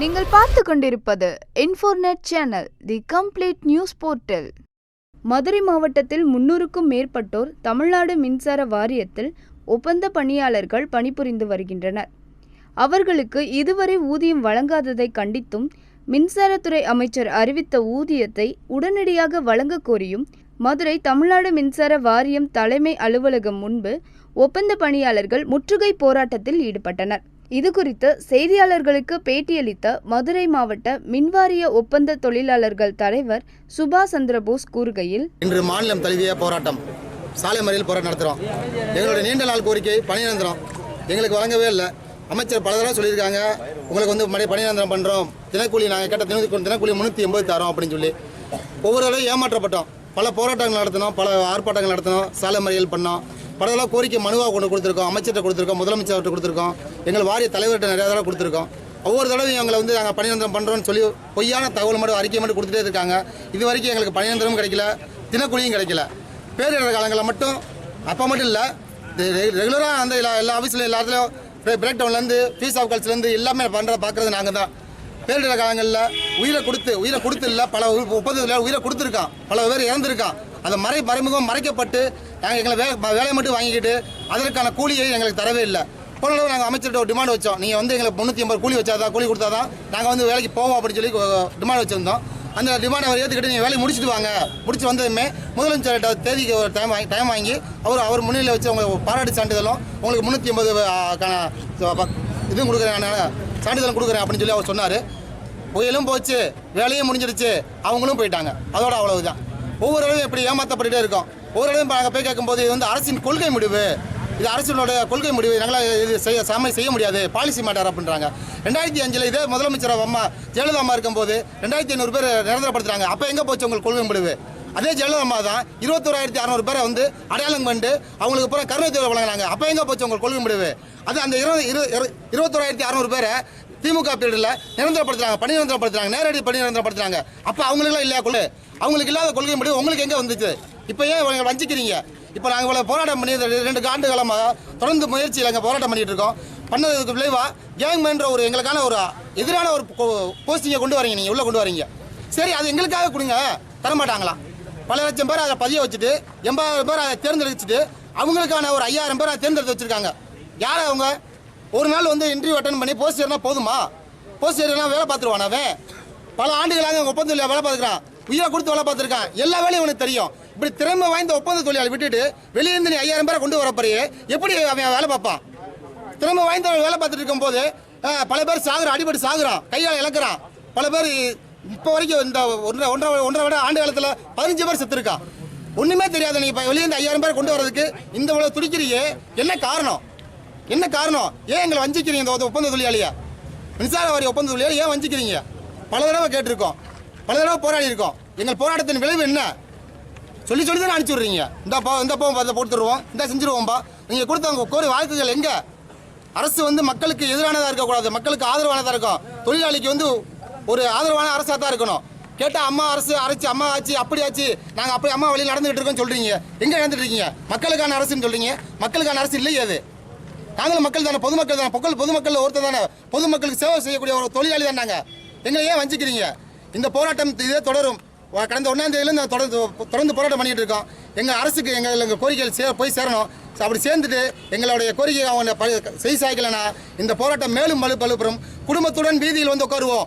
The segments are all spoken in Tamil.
நீங்கள் பார்த்து கொண்டிருப்பது Infornet channel the complete news portal Madurai மாவட்டத்தில் முன்னூறுக்கும் மேற்பட்டோர் தமிழ்நாடு மின்சார வாரியத்தில் ஒப்பந்த பணியாளர்கள் பணிபுரிந்து வருகின்றனர். அவர்களுக்கு இதுவரை ஊதியம் வழங்காததை கண்டித்தும் மின்சாரத்துறை அமைச்சர் அறிவித்த ஊதியத்தை உடனடியாக வழங்க கோரியும் மதுரை தமிழ்நாடு மின்சார வாரியம் தலைமை அலுவலகம் முன்பு ஒப்பந்த பணியாளர்கள் முற்றுகை போராட்டத்தில் ஈடுபட்டனர். இதுகுறித்து செய்தியாளர்களுக்கு பேட்டியளித்த மதுரை மாவட்ட மின்வாரிய ஒப்பந்த தொழிலாளர்கள் தலைவர் சுபாஷ் சந்திரபோஸ் கூறுகையில் இன்று மாநிலம் தழுவிய போராட்டம். சாலை மறியல் போராட்டம் நடத்துகிறோம் எங்களுடைய நீண்ட நாள் கோரிக்கை பணி எங்களுக்கு வழங்கவே இல்லை. அமைச்சர் பல தடவை சொல்லியிருக்காங்க உங்களுக்கு வந்து மறுபடியும் பணி பண்ணுறோம் தினக்கூலி நாங்கள் கேட்ட தினக்கூலி தினக்கூலி முந்நூற்றி எண்பது தரோம் அப்படின்னு சொல்லி. ஒவ்வொரு தடவை ஏமாற்றப்பட்டோம். பல போராட்டங்கள் நடத்தினோம் பல ஆர்ப்பாட்டங்கள் நடத்தினோம் சாலை மறியல் பண்ணோம். பல தடவை கோரிக்கை மனுவாக கொண்டு கொடுத்துருக்கோம் அமைச்சர்கிட்ட கொடுத்துருக்கோம் முதலமைச்சர்கிட்ட கொடுத்துருக்கோம். எங்கள் வாரிய தலைவர்கிட்ட நிறையா தடவை கொடுத்துருக்கோம். ஒவ்வொரு தடவையும் எங்களை வந்து நாங்கள் பணியந்திரம் பண்ணுறோம்னு சொல்லி பொய்யான தகவல் மட்டும் அறிக்கை மட்டும் கொடுத்துட்டே இருக்காங்க. இது வரைக்கும் எங்களுக்கு பணியந்திரமும் கிடைக்கல தினக்கூலியும் கிடைக்கல. பேரிடர் காலங்களில் மட்டும் அப்போ மட்டும் இல்லை ரெகுலராக அந்த எல்லா எல்லா ஆஃபீஸில் எல்லா இடத்துலையும் பிரேக் டவுன்லேருந்து ஃபீஸ் ஆஃப் கல்ச்சர்லேருந்து எல்லாமே பண்ணுற பார்க்குறது நாங்கள் தான். பேரிடர் காலங்களில் உயிரை கொடுத்து உயிரை கொடுத்து இல்லை பல ஒப்பந்தத்தில் உயிரை கொடுத்துருக்கான். பல பேர் இறந்துருக்கான். அந்த மறை மறைமுகம் மறைக்கப்பட்டு நாங்கள் எங்களை வே வேலையை மட்டும் வாங்கிக்கிட்டு அதற்கான கூலியை எங்களுக்கு தரவே இல்லை. போன நாங்கள் அமைச்சர்கிட்ட ஒரு டிமாண்ட் வச்சோம். நீங்கள் வந்து எங்களுக்கு முந்நூற்றி ஐம்பது கூலி வச்சாதான் கூலி கொடுத்தாதான் நாங்கள் வந்து வேலைக்கு போவோம் அப்படின்னு சொல்லி டிமாண்ட் வச்சுருந்தோம். அந்த டிமாண்ட் அவர் ஏற்றுக்கிட்டு நீங்கள் வேலையை முடிச்சுட்டு வாங்க. முடிச்சு வந்ததுமே முதலமைச்சர்கிட்ட தேதிக்கு ஒரு டைம் வாங்கி டைம் வாங்கி அவர் அவர் முன்னிலையில் வச்சு உங்களுக்கு பாராட்டு சான்றிதழும் உங்களுக்கு முந்நூற்றி ஐம்பது இதுவும் கொடுக்குறேன் சான்றிதழும் கொடுக்குறேன் அப்படின்னு சொல்லி அவர் சொன்னார். புயலும் போச்சு வேலையும் முடிஞ்சிருச்சு அவங்களும் போயிட்டாங்க. அதோட அவ்வளவுதான். ஒவ்வொரு இடமும் இப்படி ஏமாற்றப்பட்டுட்டே இருக்கோம். ஓரளவு நாங்கள் போய் கேட்கும்போது இது வந்து அரசின் கொள்கை முடிவு. இது அரசினோட கொள்கை முடிவு. எங்களால் இது செய்ய சமை செய்ய முடியாது. பாலிசி மேட்டர் அப்படின்றாங்க. ரெண்டாயிரத்தி அஞ்சில் இதே முதலமைச்சர் அம்மா ஜெயலலிதா அம்மா இருக்கும்போது ரெண்டாயிரத்தி ஐநூறு பேர் நிரந்தரப்படுத்துறாங்க. அப்போ எங்கே போச்சு உங்களுக்கு கொள்கை முடிவு? அதே ஜெயலலிதா அம்மா தான் இருபத்தோராயிரத்தி அறநூறு பேரை வந்து அடையாளம் கண்டு அவங்களுக்கு பூரா கருணை தேவை வழங்கினாங்க. அப்போ எங்கே போச்சு உங்களுக்கு கொள்கை முடிவு? அது அந்த இருபது இரு இருபத்தோராயிரத்தி அறநூறு பேரை திமுக பீரியடில் நிரந்தரப்படுத்துறாங்க பணி நிரந்தரப்படுத்துறாங்க நேரடி பணி நிரந்தரப்படுத்துறாங்க. அப்போ அவங்களுக்குலாம் இல்லையா கொள்ளு? அவங்களுக்கு இல்லாத கொள்கை முடிவு உங்களுக்கு எங்கே வந்துச்சு? இப்போ ஏன் இவங்க வஞ்சிக்கிறீங்க? இப்போ நாங்கள் இவ்வளோ போராட்டம் பண்ணி ரெண்டு ஆண்டு காலமாக தொடர்ந்து முயற்சியில் எங்கள் போராட்டம் பண்ணிட்டு இருக்கோம். பண்ணதுக்கு விளைவாக கேங்மேன்ற ஒரு எங்களுக்கான ஒரு எதிரான ஒரு போஸ்டிங்கை கொண்டு வரீங்க நீங்கள் உள்ளே கொண்டு வரீங்க. சரி அது எங்களுக்காக கொடுங்க. தரமாட்டாங்களா? பல லட்சம் பேர் அதை பதிய வச்சுட்டு எண்பதாயிரம் பேர் அதை தேர்ந்தெடுத்துட்டு அவங்களுக்கான ஒரு ஐயாயிரம் பேர் அதை தேர்ந்தெடுத்து வச்சுருக்காங்க. யார் அவங்க? ஒரு நாள் வந்து இன்டர்வியூ அட்டன் பண்ணி போஸ்ட் ஏறினா போதுமா? போஸ்ட் ஏறினா வேலை பார்த்துருவான் அவன்? பல ஆண்டுகளாக ஒப்பந்தம் வேலை பார்த்துக்கிறான். உயிரை கொடுத்து வேலை பார்த்துருக்கான். எல்லா வேலையும் உனக்கு தெரியும். இப்படி திறமை வாய்ந்த ஒப்பந்த தொழிலாளி விட்டுட்டு வெளியேருந்து நீ ஐயாயிரம் பேரை கொண்டு வரப்பறையே எப்படி அவன் வேலை பார்ப்பான்? திறமை வாய்ந்த வேலை பார்த்துட்டு இருக்கும்போது பல பேர் சாகுறான் அடிபட்டு சாகுறான். கையால் இழக்கிறான். பல பேர் இப்போ வரைக்கும் இந்த ஒன்றரை ஒன்றரை ஒன்றரை விட ஆண்டு காலத்தில் பதினஞ்சு பேர் செத்துருக்கான். ஒன்றுமே தெரியாது. நீ இப்போ வெளியிருந்து ஐயாயிரம் பேர் கொண்டு வரதுக்கு இந்த இவ்வளோ துடிக்கிறியே? என்ன காரணம்? என்ன காரணம்? ஏன் எங்களை வஞ்சிக்கிறீங்க இந்த ஒப்பந்த தொழிலாளியா? மின்சார வாரிய ஒப்பந்த தொழிலாளி ஏன் வஞ்சிக்கிறீங்க? பல தடவை கேட்டிருக்கோம். பல தடவை போராடி இருக்கோம் எங்கள் போராட்டத்தின் விளைவு என்ன? சொல்லி சொல்லி தான் அனுப்பிச்சி விட்றீங்க. இந்த பா இந்த போ அதை போட்டுருவோம். இந்த செஞ்சுருவோம்பா. நீங்கள் கொடுத்த உங்கள் கோரி வாழ்க்கைகள் எங்கே? அரசு வந்து மக்களுக்கு எதிரானதாக இருக்கக்கூடாது. மக்களுக்கு ஆதரவானதாக இருக்கும் தொழிலாளிக்கு வந்து ஒரு ஆதரவான அரசாக தான் இருக்கணும். கேட்டால் அம்மா அரசு அரைச்சி அம்மா ஆச்சு அப்படி ஆச்சு. நாங்கள் அப்படி அம்மா வழியில் நடந்துகிட்டு இருக்கோம் சொல்கிறீங்க எங்கே நடந்துட்டு இருக்கீங்க? மக்களுக்கான அரசுன்னு சொல்கிறீங்க மக்களுக்கான அரசு இல்லையே அது. நாங்களும் மக்கள் தானே பொதுமக்கள் தானே பொருள் பொதுமக்கள் ஒருத்தர் தானே. பொதுமக்களுக்கு சேவை செய்யக்கூடிய ஒரு தொழிலாளி தானாங்க எங்களை ஏன் வஞ்சிக்கிறீங்க? இந்த போராட்டம் இதே தொடரும். கடந்த ஒன்றாம் தேதியிலேருந்து தொடர்ந்து தொடர்ந்து போராட்டம் பண்ணிட்டு இருக்கோம். எங்கள் அரசுக்கு எங்கள் எங்கள் கோரிக்கைகள் சே போய் சேரணும். அப்படி சேர்ந்துட்டு எங்களுடைய கோரிக்கை அவங்க செய் சாய்க்கலைன்னா இந்த போராட்டம் மேலும் வலு பலுப்புறம் குடும்பத்துடன் வீதியில் வந்து உட்காருவோம்.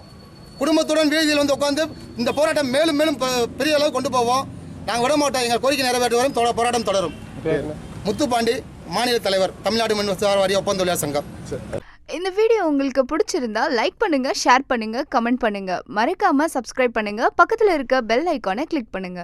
குடும்பத்துடன் வீதியில் வந்து உட்காந்து இந்த போராட்டம் மேலும் மேலும் பெரிய அளவு கொண்டு போவோம். நாங்கள் விட மாட்டோம் எங்கள் கோரிக்கை நிறைவேற்ற வரும் போராட்டம் தொடரும். முத்துப்பாண்டி. மாநில தலைவர் தமிழ்நாடு மின்சார வாரிய ஒப்பந்த தொழிலாளர் சங்கம். இந்த வீடியோ உங்களுக்கு பிடிச்சிருந்தா லைக் பண்ணுங்க ஷேர் பண்ணுங்க கமெண்ட் பண்ணுங்க. மறக்காம சப்ஸ்கிரைப் பண்ணுங்க. பக்கத்துல இருக்க பெல் ஐக்கானை கிளிக் பண்ணுங்க.